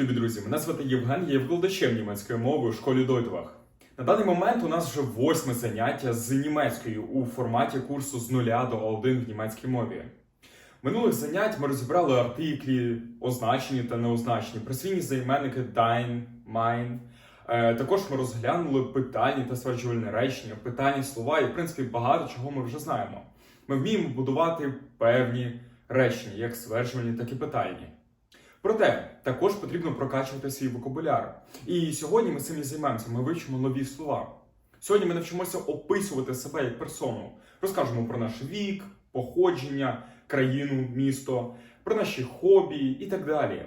любі друзі! Мене звати Євген, я є викладачем німецької мови у школі Дойтвах. На даний момент у нас вже восьме заняття з німецькою у форматі курсу з нуля до А1 в німецькій мові. Минулих занять ми розібрали артиклі, означені та неозначені, присвійні займенники dein, mein. Е, Також ми розглянули питальні та стверджувальні речення, питальні слова і, в принципі, багато чого ми вже знаємо. Ми вміємо будувати певні речення, як стверджувальні, так і питальні. Проте також потрібно прокачувати свій вокабуляр. І сьогодні ми цим і займаємося. Ми вивчимо нові слова. Сьогодні ми навчимося описувати себе як персону. Розкажемо про наш вік, походження, країну, місто, про наші хобі і так далі.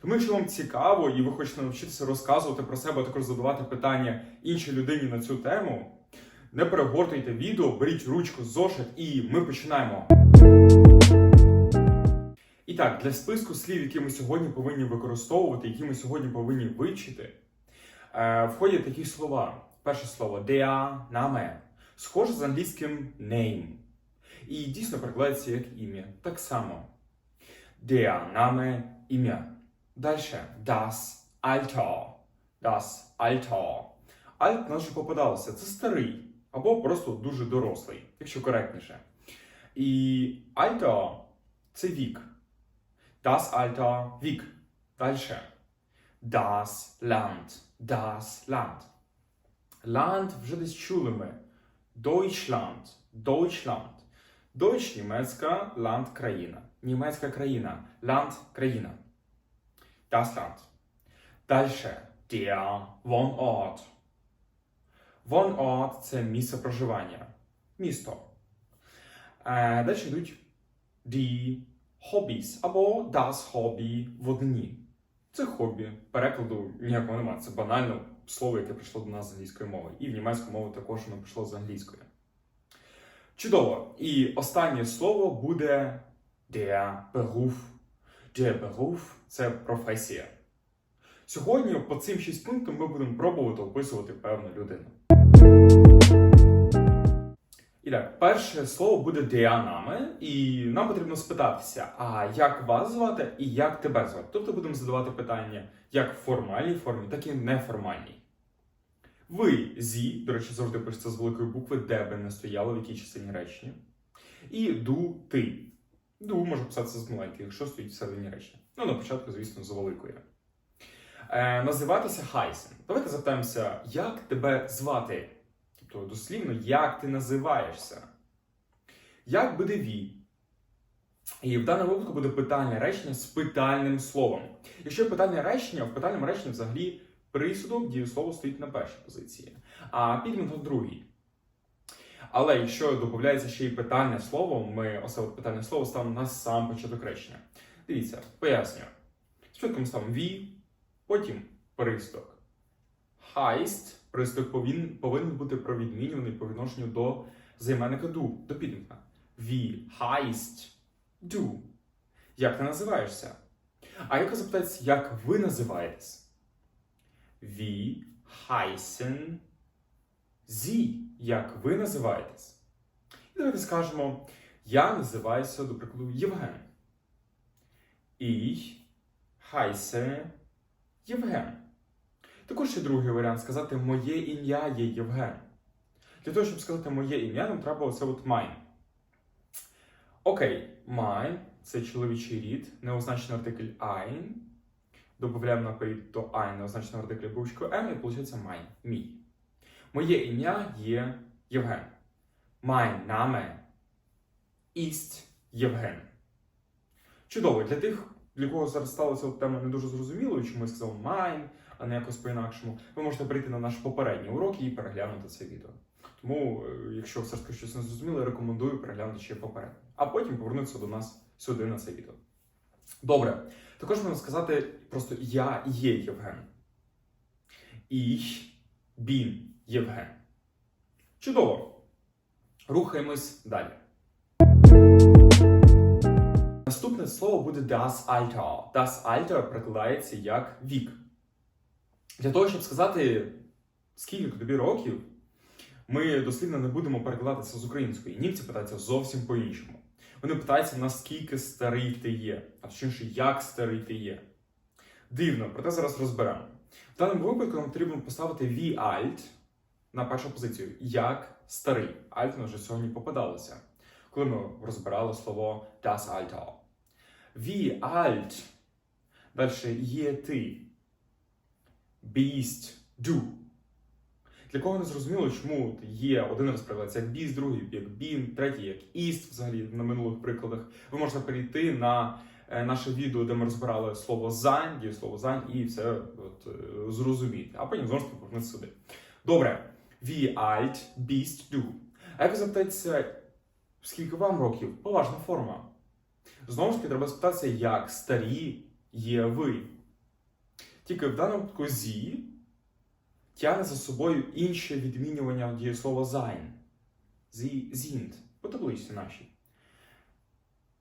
Тому, якщо вам цікаво і ви хочете навчитися розказувати про себе, а також задавати питання іншій людині на цю тему, не перегортуйте відео, беріть ручку, зошит, і ми починаємо. Так, для списку слів, які ми сьогодні повинні використовувати, які ми сьогодні повинні вивчити, е, входять такі слова. Перше слово der Name. Схоже з англійським name. І дійсно перекладається як ім'я. Так само. Der Name ім'я. Далі das Alter. Das Alter. Alt нас вже попадалося. Це старий або просто дуже дорослий, якщо коректніше. І Alter – це вік. Das Alter вік. Дальше. Das Land. Das Land. Land вже десь чули ми. Deutschland. Deutschland. Deutsch – німецька, Land – країна. Німецька країна. Land – країна. Das Land. Дальше. Der Wohnort. Wohnort – це місце проживання. Місто. Далі йдуть die Hobbies або das Hobby в однині. Це хобі. Перекладу ніякого немає. Це банально слово, яке прийшло до нас з англійської мови. І в німецьку мову також воно прийшло з англійської. Чудово. І останнє слово буде der Beruf. Der Beruf – це професія. Сьогодні по цим шість пунктам ми будемо пробувати описувати певну людину. І так, перше слово буде діанами, і нам потрібно спитатися, а як вас звати і як тебе звати. Тобто будемо задавати питання як в формальній формі, так і неформальній. Ви зі, до речі, завжди пишеться з великої букви, де би не стояло, в якій частині речення. І ду ти. Ду може писатися з маленької, якщо стоїть всередині речення. Ну, на початку, звісно, з великої. Е, називатися Хайсен. Давайте запитаємося, як тебе звати? Тобто, дослівно, як ти називаєшся? Як буде ві? І в даному випадку буде питальне речення з питальним словом. Якщо питальне речення, в питальному реченні взагалі присудок дієслово стоїть на першій позиції, а підмет на другій. Але якщо додається ще й питальне слово, ми от питальне слово ставимо на сам початок речення. Дивіться, пояснюю. Спочатку ми ставимо ві, потім присток. Heißt, присток повинен, бути провідмінюваний по відношенню до займенника do, до підмета. Wie heißt du? Як ти називаєшся? А яка запитається, як ви називаєтесь? Wie heißen Sie? Як ви називаєтесь? І давайте скажемо, я називаюся, до прикладу, Євген. Ich heiße Євген. Також ще другий варіант сказати моє ім'я є Євген. Для того, щоб сказати моє ім'я, нам треба оце от mine. Окей, mine – це чоловічий рід, неозначений артикль ein. Додаємо наперед до ein неозначеного артикля буквочкою M, і виходить mine – мій. Моє ім'я є Євген. Mein Name ist Євген. Чудово, для тих, для кого зараз сталася тема не дуже зрозумілою, чому я сказав mine, а не якось по-інакшому, ви можете прийти на наш попередній урок і переглянути це відео. Тому, е, якщо все ж таки щось не зрозуміло, рекомендую переглянути ще попередньо. А потім повернутися до нас сюди на це відео. Добре. Також можна сказати просто я є Євген. Ich bin Євген. Чудово. Рухаємось далі. Наступне слово буде das Alter. Das Alter перекладається як вік. Для того, щоб сказати, скільки тобі років, ми дослівно не будемо перекладатися з української. Німці питаються зовсім по-іншому. Вони питаються, наскільки старий ти є, а точніше, як старий ти є. Дивно, проте зараз розберемо. В даному випадку нам потрібно поставити wie alt на першу позицію, як старий. Alt вже сьогодні попадалося, коли ми розбирали слово das Alter. Wie alt. Далі є ти. Bist du. Для кого не зрозуміло, чому є один раз прикладається як біст, другий як бін, третій як іст, взагалі на минулих прикладах. Ви можете перейти на е, наше відео, де ми розбирали слово зань, дієслово зань, і все от, е, зрозуміти. А потім знову ж таки сюди. Добре. Wie alt bist du? А як ви запитаєтеся, скільки вам років? Поважна форма. Знову ж таки, треба спитатися, як старі є ви. Тільки в даному випадку зі тягне за собою інше відмінювання дієслова sein. Sind. По табличці нашій.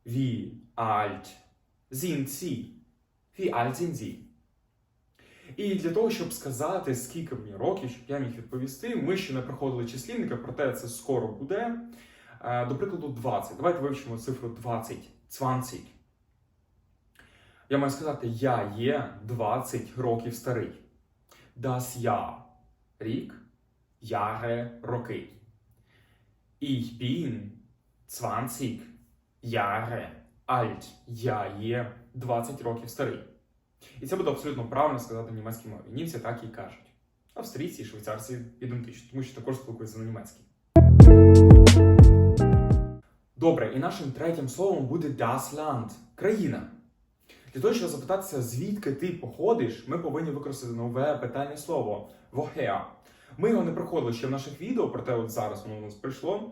Wie alt sind Sie? Wie alt sind Sie? І для того, щоб сказати, скільки мені років, щоб я міг відповісти, ми ще не проходили числівника, проте це скоро буде. Е, До прикладу, 20. Давайте вивчимо цифру 20. 20. Я маю сказати, я є 20 років старий. Das Jahr – рік, Jahre – роки. Ich bin 20 Jahre alt. Я є 20 років старий. І це буде абсолютно правильно сказати німецькій мові. Німці так і кажуть. Австрійці і швейцарці ідентичні, тому що також спілкуються на німецькій. Добре, і нашим третім словом буде das Land – країна. Для того, щоб запитатися, звідки ти походиш, ми повинні використати нове питання слово woher. Ми його не проходили ще в наших відео, проте от зараз воно у нас прийшло.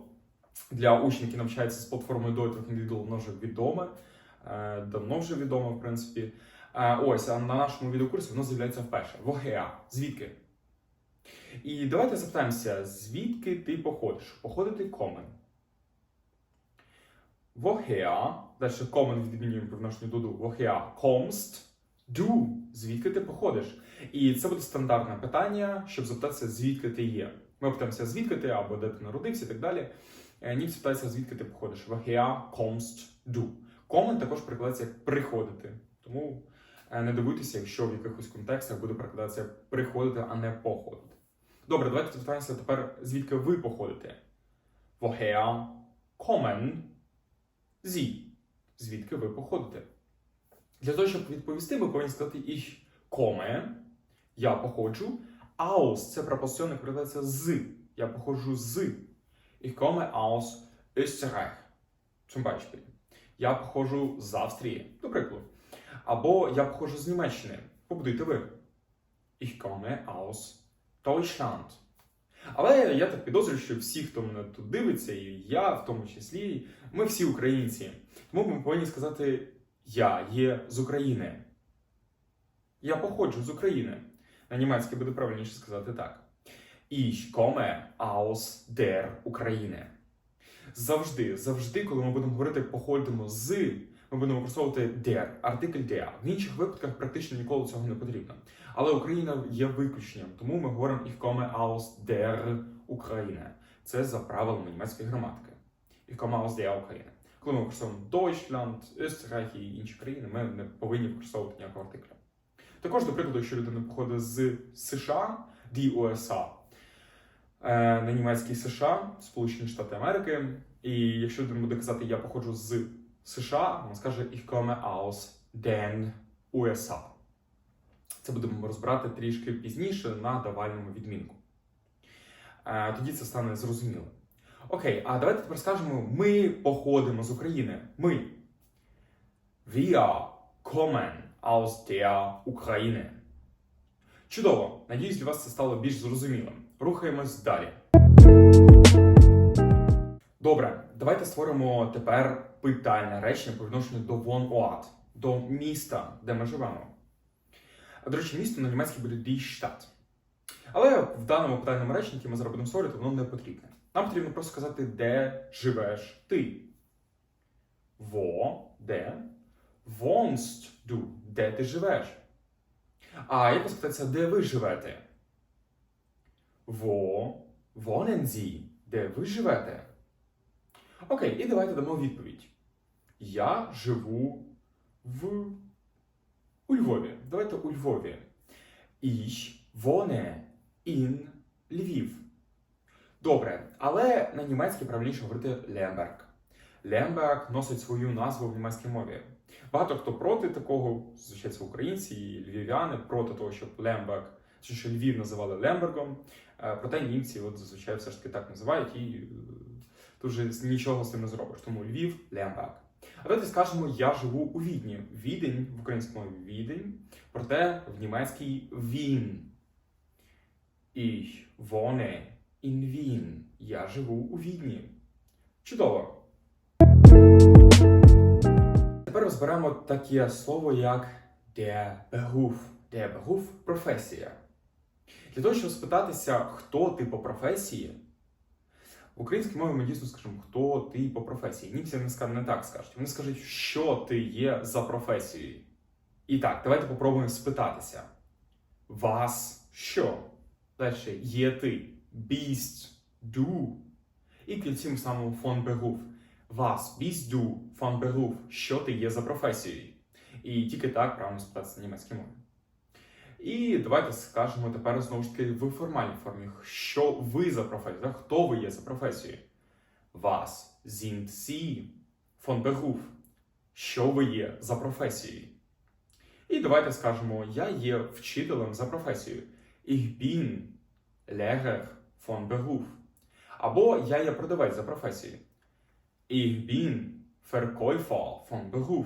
Для учнів, які навчаються з платформою Deutlich Individual, воно вже відоме, е, давно вже відоме, в принципі. Е, Ось, а на нашому відеокурсі воно з'являється вперше. Woher. Звідки? І давайте запитаємося, звідки ти походиш? Походити common. Woher, далі common відмінюємо по відношенню до do. Woher kommst du? Звідки ти походиш? І це буде стандартне питання, щоб запитатися, звідки ти є. Ми питаємося, звідки ти, або де ти народився і так далі. Німці питаються, звідки ти походиш. Woher kommst du? Common також перекладається як приходити. Тому не дивуйтеся, якщо в якихось контекстах буде перекладатися приходити, а не походити. Добре, давайте запитаємося тепер, звідки ви походите. Woher kommen Sie? Звідки ви походите? Для того, щоб відповісти, ми повинні сказати ich komme, я походжу. Aus це пропозиціон, яка перекладається з. Я походжу з. Ich komme aus Österreich. Zum Beispiel. Я походжу з Австрії, до прикладу. Або я походжу з Німеччини. Побудуйте ви. Ich komme aus Deutschland. Але я так підозрюю, що всі, хто мене тут дивиться, і я в тому числі, ми всі українці. Тому ми повинні сказати: Я є з України. Я походжу з України. На німецькій буде правильніше сказати так. Ich komme aus der України. Завжди, завжди, коли ми будемо говорити походимо з, ми будемо використовувати der, артикль der. В інших випадках практично ніколи цього не потрібно. Але Україна є виключенням, тому ми говоримо ich komme aus der Ukraine. Це за правилами німецької граматики. Ich komme aus der Ukraine. Коли ми використовуємо Deutschland, Österreich і інші країни, ми не повинні використовувати ніякого артикля. Також, до прикладу, якщо людина походить з США, die USA, е, на німецький США, Сполучені Штати Америки, і якщо людина буде казати я походжу з США, вона скаже ich komme aus den USA. Це будемо розбирати трішки пізніше на давальному відмінку. Е, Тоді це стане зрозуміло. Окей, а давайте тепер скажемо: ми походимо з України. Ми. Wir kommen aus der Ukraine. Чудово! Надіюсь, для вас це стало більш зрозумілим. Рухаємось далі. Добре, давайте створимо тепер питальне речення по відношенню до Wohnort, до міста, де ми живемо. А, До речі, місто на німецькій буде Stadt. Але в даному питальному реченні, яке ми зараз будемо створювати, воно не потрібне. Нам потрібно просто сказати, де живеш ти. Wo, де? Wohnst du, де ти живеш? А як спитатися, де ви живете? Wohnen Sie? Де ви живете? Окей, і давайте дамо відповідь. Я живу в У Львові. Давайте у Львові. Ich wohne in Львів. Добре, але на німецькій правильніше говорити Лемберг. Лемберг носить свою назву в німецькій мові. Багато хто проти такого, звичайно, українці і львів'яни проти того, щоб Лемберг, що Львів називали Лембергом. Е, Проте німці от зазвичай все ж таки так називають і е, тут же нічого з цим не зробиш. Тому Львів Лемберг. А давайте скажемо, я живу у Відні. Відень в українському Відень, проте в німецькій Він. Ich wohne in Wien. Я живу у Відні. Чудово. Тепер розберемо таке слово, як der Beruf. Der Beruf – професія. Для того, щоб спитатися, хто ти по професії, українській мові ми дійсно скажемо, хто ти по професії. Німці не, ска- не так скажуть. Вони скажуть, що ти є за професією. І так, давайте попробуємо спитатися. Вас що? Далі є ти. Bist du. І в кінці ми ставимо von Beruf. Was bist du? Що ти є за професією? І тільки так правильно спитатися на німецькій мові. І давайте скажемо тепер знову ж таки в формальній формі, що ви за професією, хто ви є за професією. Was sind Sie Beruf? Що ви є за професією? І давайте скажемо, я є вчителем за професією. Ich bin Lehrer von Beruf. Або я є продавець за професією. Ich bin Verkäufer von Beruf.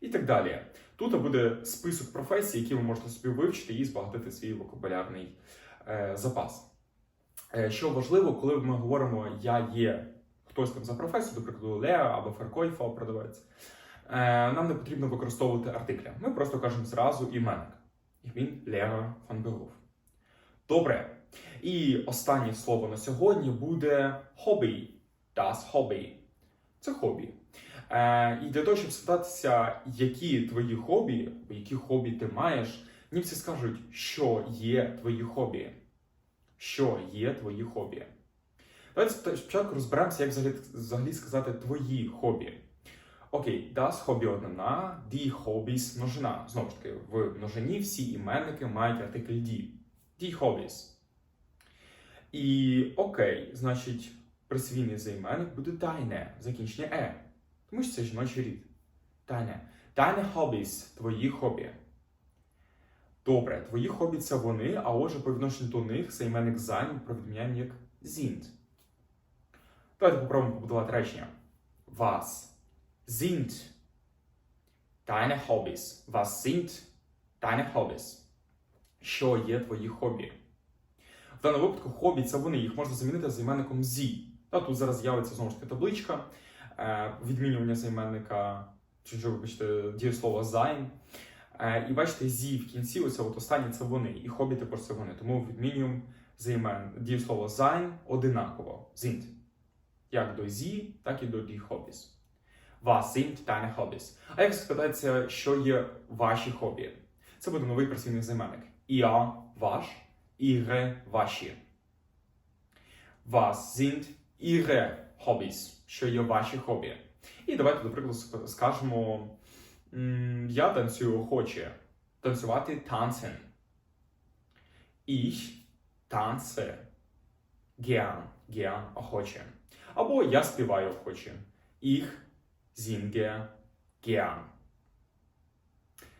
І так далі. Тут буде список професій, які ви можете собі вивчити і збагатити свій вокабулярний е, запас. Е, що важливо, коли ми говоримо я є хтось там за професію, до прикладу, Леа або Феркойфа, продавець, е, нам не потрібно використовувати артикля. Ми просто кажемо зразу іменник. Ich bin Lehrer von Beruf. Добре. І останнє слово на сьогодні буде hobby. Das hobby. Це хобі. Е, і для того, щоб спитатися, які твої хобі, які хобі ти маєш, німці скажуть, що є твої хобі. Що є твої хобі. Давайте спочатку розберемося, як взагалі, взагалі сказати твої хобі. Окей, das хобі однина, die hobbies множина. Знову ж таки, в множині всі іменники мають артикль die. Die hobbies. І окей, значить, присвійний займенник буде deine, закінчення е. Тому що це жіночий рід. Deine. Deine hobbies – твої хобі. Добре, твої хобі це вони, а отже, по відношенню до них займенник sein провідміняємо як sind. Давайте попробуємо побудувати речення. Was sind deine Hobbys? Was sind deine Hobbys? Що є твої хобі? В даному випадку хобі це вони, їх можна замінити займенником зі. Та тут зараз з'явиться знову ж таки табличка, відмінювання займенника, чи що вибачте, дієслова sein. Е, і бачите, зі в кінці, оце от останнє це вони. І хобі також це вони. Тому відмінюємо займен дієслово sein одинаково. Sind. Як до зі, так і до die Hobbys. Was sind deine Hobbys? А як спитається, що є ваші хобі? Це буде новий працівний займенник. Я ваш, ihre ваші. Was sind ihre Hobbys? Що є ваші хобі? І давайте, ск- скажемо: я танцюю охоче. Танцювати танцен. Ich tanze gern, gern охоче. Або я співаю охоче. Ich singe gern.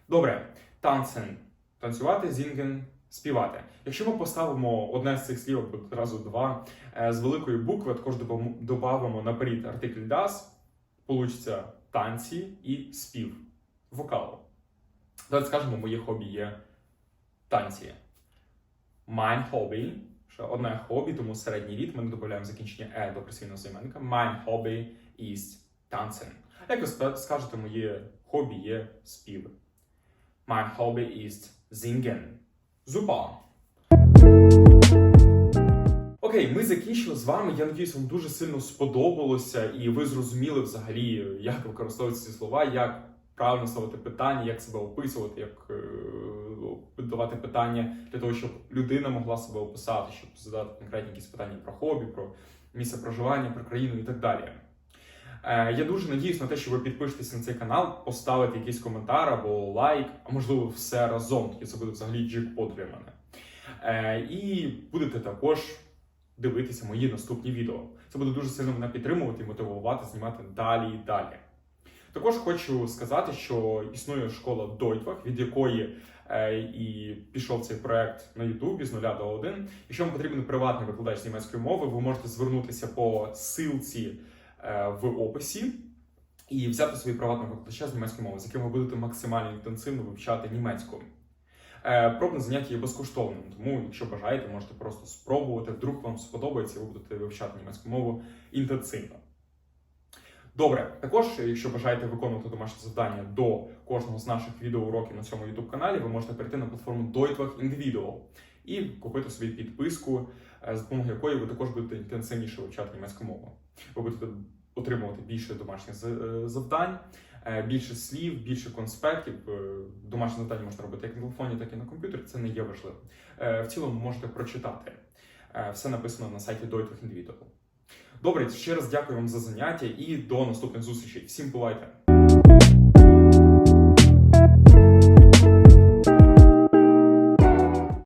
Добре, танцен танцювати, зінген співати. Якщо ми поставимо одне з цих слів одразу два е, з великої букви, також добавимо наперед артикль das, получиться танці і спів. Вокал. Давайте скажемо, моє хобі є танці. Mein Hobby. Ще одне хобі, тому середній рід. Ми не додаємо закінчення е до присвійного займенника. Mein Hobby ist tanzen. Як ви скажете, моє хобі є спів. Mein Hobby ist singen. Super. Окей, ми закінчили з вами. Я надіюсь, вам дуже сильно сподобалося, і ви зрозуміли взагалі, як використовуються ці слова, як правильно ставити питання, як себе описувати, як е, давати питання для того, щоб людина могла себе описати, щоб задати конкретні якісь питання про хобі, про місце проживання, про країну і так далі. Е, Я дуже надіюсь на те, що ви підпишетеся на цей канал, поставите якийсь коментар або лайк, а можливо, все разом. Тоді це буде взагалі джекпот для мене. Е, І будете також дивитися мої наступні відео. Це буде дуже сильно мене підтримувати і мотивувати знімати далі і далі. Також хочу сказати, що існує школа Дойтвах, від якої е, і пішов цей проект на Ютубі з 0 до 1. Якщо вам потрібен приватний викладач німецької мови, ви можете звернутися по ссылці е, в описі і взяти собі приватного викладача з німецької мови, з яким ви будете максимально інтенсивно вивчати німецьку. Е, Пробне заняття є безкоштовним, тому якщо бажаєте, можете просто спробувати. Вдруг вам сподобається, ви будете вивчати німецьку мову інтенсивно. Добре, також, якщо бажаєте виконувати домашнє завдання до кожного з наших відеоуроків на цьому youtube каналі, ви можете перейти на платформу Deutwach Individual і купити собі підписку, е, з допомогою якої ви також будете інтенсивніше вивчати німецьку мову. Ви будете отримувати більше домашніх е, завдань, е, більше слів, більше конспектів. Е, Домашні завдання можна робити як на телефоні, так і на комп'ютері. Це не є важливо. Е, В цілому можете прочитати. Все написано на сайті Deutwach Individual. Добре, ще раз дякую вам за заняття і до наступних зустрічей. Всім бувайте!